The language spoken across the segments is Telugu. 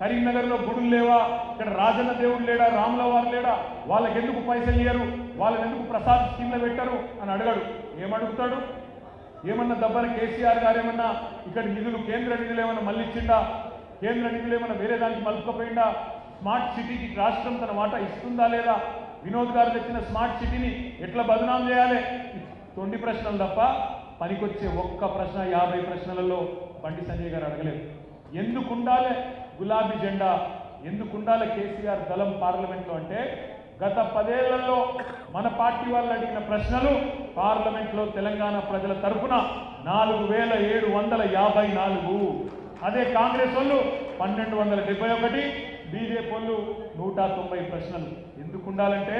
కరీంనగర్లో గుడులు లేవా? ఇక్కడ రాజన్న దేవుడు లేడా? రాముల వారు లేడా? వాళ్ళకి ఎందుకు పైసలు ఇయ్యరు? వాళ్ళని ఎందుకు ప్రసాద్ స్కీమ్లో పెట్టరు? అని అడగడు. ఏమడుగుతాడు? ఏమన్నా దబ్బర కేసీఆర్ గారు ఏమన్నా ఇక్కడ నిధులు కేంద్ర నిధులు ఏమన్నా మళ్ళీ ఇచ్చిండా కేంద్ర నిధులు ఏమన్నా వేరే దానికి మలుపుకపోయిందా స్మార్ట్ సిటీకి రాష్ట్రం తన వాటా ఇస్తుందా లేదా? వినోద్ గారు తెచ్చిన స్మార్ట్ సిటీని ఎట్లా బదనాం చేయాలి? తొండి ప్రశ్నలు తప్ప పనికొచ్చే ఒక్క ప్రశ్న యాభై ప్రశ్నలలో బండి సంజయ్ గారు అడగలేదు. ఎందుకు ఉండాలి గులాబీ జెండా ఎందుకుండాల కేసీఆర్ దళం పార్లమెంట్లో అంటే గత పదేళ్ళలో మన పార్టీ వాళ్ళు అడిగిన ప్రశ్నలు పార్లమెంట్లో తెలంగాణ ప్రజల తరపున నాలుగు వేల ఏడు వందల యాభై నాలుగు. అదే కాంగ్రెస్ వాళ్ళు పన్నెండు వందల డెబ్బై ఒకటి బీజేపీ వాళ్ళు నూట తొంభై ప్రశ్నలు. ఎందుకు ఉండాలంటే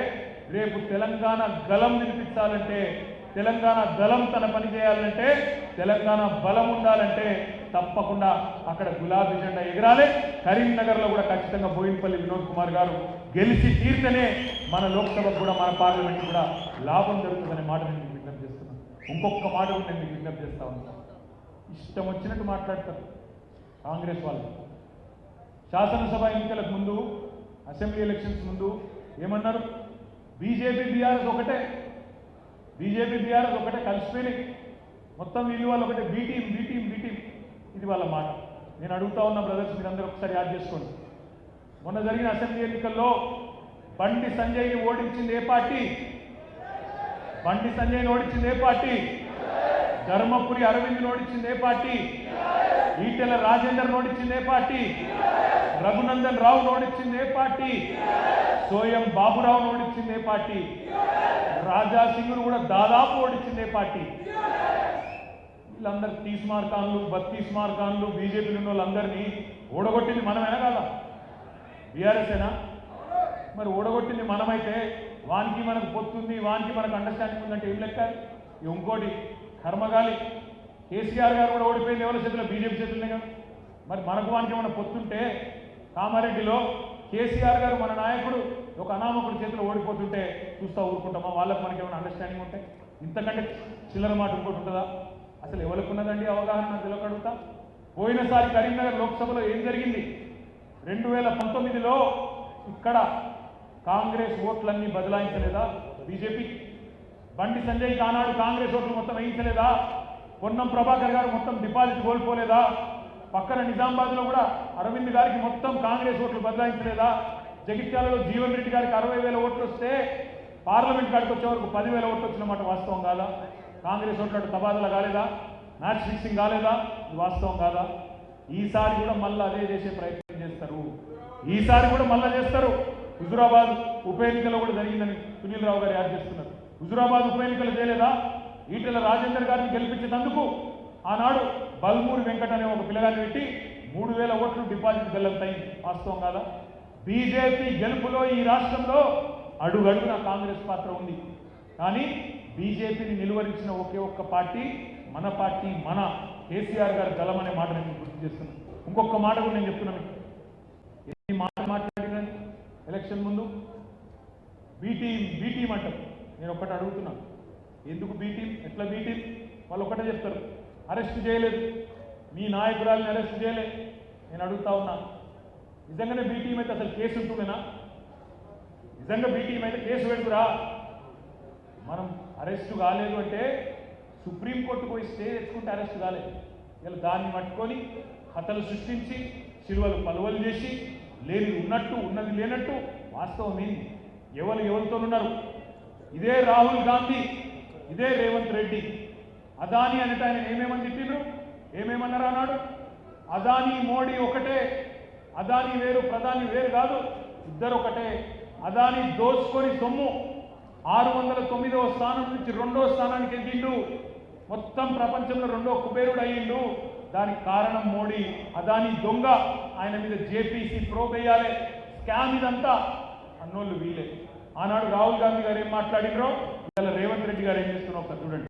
రేపు తెలంగాణ గలం వినిపించాలంటే తెలంగాణ దళం తన పని చేయాలంటే తెలంగాణ బలం ఉండాలంటే తప్పకుండా అక్కడ గులాబీ జెండా ఎగరాలి. కరీంనగర్లో కూడా ఖచ్చితంగా బోయినపల్లి వినోద్ కుమార్ గారు గెలిచి తీర్తనే మన లోక్సభకు కూడా మన పార్లమెంట్ కూడా లాభం జరుగుతుందనే మాట నేను విజ్ఞప్తి చేస్తున్నాను. ఇంకొక మాట కూడా నేను విజ్ఞప్తి చేస్తా ఉన్నాను ఇష్టం వచ్చినట్టు మాట్లాడతారు కాంగ్రెస్ వాళ్ళు. శాసనసభ ఎన్నికలకు ముందు అసెంబ్లీ ఎలక్షన్స్ ముందు ఏమన్నారు? బీజేపీ బీఆర్ఎస్ ఒకటే. బీజేపీ బీఆర్ఎస్ ఒకటే కలిసిపోయినాయి. మొత్తం వీళ్ళు వాళ్ళు ఒకటే. బీటీం బీటీం బీటీం టీం వాళ్ళ మాట. నేను అడుగుతా ఉన్న బ్రదర్స్ మీరందరూ ఒకసారి యాడ్ చేసుకోండి. మొన్న జరిగిన అసెంబ్లీ ఎన్నికల్లో బండి సంజయ్ని ఓడించింది ఏ పార్టీ? బండి సంజయ్ని ఓడించింది ఏ పార్టీ? ధర్మపురి అరవింద్ ఓడించింది ఏ పార్టీ? ఈటెల రాజేందర్ ఓడించింది ఏ పార్టీ? రఘునందన్ రావు ఓడించింది ఏ పార్టీ? సోయం బాబురావు ఓడించింది ఏ పార్టీ? రాజా సింగ్ను కూడా దాదాపు ఓడించింది ఏ పార్టీ? వీళ్ళందరూ తీస్ మార్కాన్లు బత్తీస్ మార్కాన్లు బీజేపీలు ఉన్న వాళ్ళందరినీ ఓడగొట్టింది మనమేనా కదా? బీఆర్ఎస్ఏనా మరి ఓడగొట్టింది మనమైతే వానికి మనకు పొత్తుంది వానికి మనకు అండర్స్టాండింగ్ ఉందంటే ఏం లెక్క? ఇంకోటి కర్మగాలి. కేసీఆర్ గారు కూడా ఓడిపోయింది ఎవరి చేతిలో? బీజేపీ చేతులనే కదా. మరి మనకు వానికి ఏమైనా పొత్తుంటే కామారెడ్డిలో కేసీఆర్ గారు మన నాయకుడు ఒక అనామకుడి చేతిలో ఓడిపోతుంటే చూస్తూ ఊరుకుంటామా? వాళ్ళకి మనకి ఏమైనా అండర్స్టాండింగ్ ఉంటే? ఇంతకంటే చిల్లర మాట ఇంకోటి ఉంటుందా? అసలు ఎవరికి ఉన్నదండి అవగాహన? నాకు తెలియకడుగుతా పోయినసారి కరీంనగర్ లోక్సభలో ఏం జరిగింది? రెండు వేల పంతొమ్మిదిలో ఇక్కడ కాంగ్రెస్ ఓట్లన్నీ బదలాయించలేదా? బీజేపీ? బండి సంజయ్ కానాడు కాంగ్రెస్ ఓట్లు మొత్తం వేయించలేదా? పొన్నం ప్రభాకర్ గారు మొత్తం డిపాజిట్ కోల్పోలేదా? పక్కన నిజామాబాద్లో కూడా అరవింద్ గారికి మొత్తం కాంగ్రెస్ ఓట్లు బదలాయించలేదా? జగిత్యాలలో జీవన్ రెడ్డి గారికి అరవై వేల ఓట్లు వస్తే పార్లమెంట్ కాడికి వచ్చే వరకు పదివేల ఓట్లు వచ్చినమాట వాస్తవం కాదా? కాంగ్రెస్ ఉన్నట్టు అటు కాలేదా? మ్యాచ్ ఫిక్సింగ్ కాలేదా? ఇది వాస్తవం కాదా? ఈసారి కూడా మళ్ళీ అదే చేసే ప్రయత్నం చేస్తారు. ఈసారి కూడా మళ్ళీ చేస్తారు. హుజురాబాద్ ఉప ఎన్నికలో కూడా జరిగిందని సునీల్ రావు గారు యాడ్ చేస్తున్నారు. హుజురాబాద్ ఉప ఎన్నికలు చేయలేదా? ఈటెల రాజేందర్ గారిని గెలిపించినందుకు ఆనాడు బల్మూరి వెంకట అనే ఒక పిల్లగాన్ని పెట్టి మూడు వేల ఓట్లు డిపాజిట్ గల్లంతాయి వాస్తవం కాదా? బీజేపీ గెలుపులో ఈ రాష్ట్రంలో అడుగడుగున కాంగ్రెస్ పాత్ర ఉంది. కానీ బీజేపీని నిలువరించిన ఒకే ఒక్క పార్టీ మన పార్టీ మన కేసీఆర్ గారి దళం అనే మాట నేను గుర్తు చేస్తున్నాను ఇంకొక మాట కూడా నేను చెప్తున్నాను మీకు. మాట మాట్లాడినని ఎలక్షన్ ముందు బీటీం బీటీం అంటారు. నేను ఒక్కటి అడుగుతున్నాను ఎందుకు బీటీ ఎట్లా బీటీ వాళ్ళు ఒకటే చెప్తారు. అరెస్ట్ చేయలేదు. మీ నాయకురాలని అరెస్ట్ చేయలే. నేను అడుగుతా ఉన్నా. నిజంగానే బీటీఎం అయితే అసలు కేసు ఉంటుందేనా నిజంగా బీటీం అయితే కేసు పెడుతురా? మనం అరెస్ట్ కాలేదు అంటే సుప్రీంకోర్టుకు పోయి స్టే తెచ్చుకుంటే అరెస్ట్ కాలేదు. ఇలా దాన్ని పట్టుకొని కథలు సృష్టించి సిలువలు పలువలు చేసి లేని ఉన్నట్టు ఉన్నది లేనట్టు వాస్తవం ఏంది? ఎవరు ఎవరితోనున్నారు ఇదే రాహుల్ గాంధీ ఇదే రేవంత్ రెడ్డి. అదాని అనేట ఆయన ఏమేమని తిట్టిండ్రు? ఏమేమన్నారు అన్నాడు? అదాని మోడీ ఒకటే. అదాని వేరు ప్రధాని వేరు కాదు. ఇద్దరు ఒకటే. అదాని దోచుకొని సొమ్ము. ఆరు వందల తొమ్మిదవ స్థానం నుంచి రెండో స్థానానికి ఎదిండు మొత్తం ప్రపంచంలో రెండో కుబేరుడు అయ్యిండు. దానికి కారణం మోడీ అదాని దొంగ. ఆయన మీద జేపీసీ ప్రోబ్ వేయాలి. స్కామ్ ఇదంతా. అన్నోళ్ళు వీలే. ఆనాడు రాహుల్ గాంధీ గారు ఏం మాట్లాడినరో? ఇవాళ రేవంత్ రెడ్డి గారు ఏం చేస్తున్నారో చూడండి.